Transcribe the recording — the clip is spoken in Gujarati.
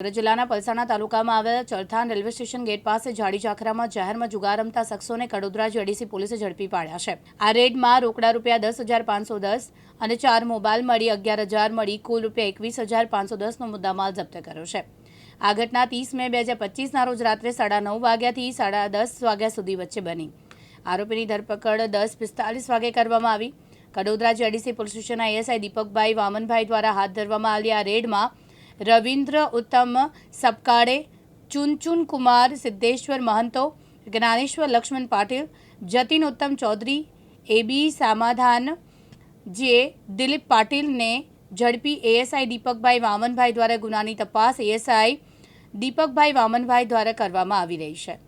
જિલ્લાના પલસાણા તાલુકામાં આવેલા ચરથાન રેલવે સ્ટેશન ગેટ પાસે જાડી ચાખરામાં જાહેરમાં જુગાર રમતા શખ્સોને કડોદરા જેડીસી પોલીસે ઝડપી પાડ્યા છે. આ રેડમાં રોકડા રૂપિયા દસ હજાર પાંચસો દસ અને ચાર મોબાઈલ મળી, અગિયાર હજાર મળી, કુલ રૂપિયા એકવીસ હજાર પાંચસો દસનો મુદ્દામાલ જપ્ત કર્યો છે. આ ઘટના ત્રીસ મે બે હજાર પચીસના રોજ રાત્રે સાડા નવ વાગ્યાથી સાડા દસ વાગ્યા સુધી વચ્ચે બની. આરોપીની ધરપકડ દસ પિસ્તાલીસ વાગે કરવામાં આવી. કડોદરા જેડીસી પોલીસ સ્ટેશનના એએસઆઈ દીપકભાઈ વામનભાઈ દ્વારા હાથ ધરવામાં આવેલી આ રેડમાં રવિન્દ્ર ઉત્તમ સપકાળે ચુનચુન કુમાર, સિદ્ધેશ્વર મહંતો, જ્ઞાનેશ્વર લક્ષ્મણ પાટીલ, જતીન ઉત્તમ ચૌધરી, એબી સામાધાન, જે દિલીપ પાટીલને ઝડપી એએસઆઈ દીપકભાઈ વામનભાઈ દ્વારા ગુનાની તપાસ એએસઆઈ દીપકભાઈ વામનભાઈ દ્વારા કરવામાં આવી રહી છે.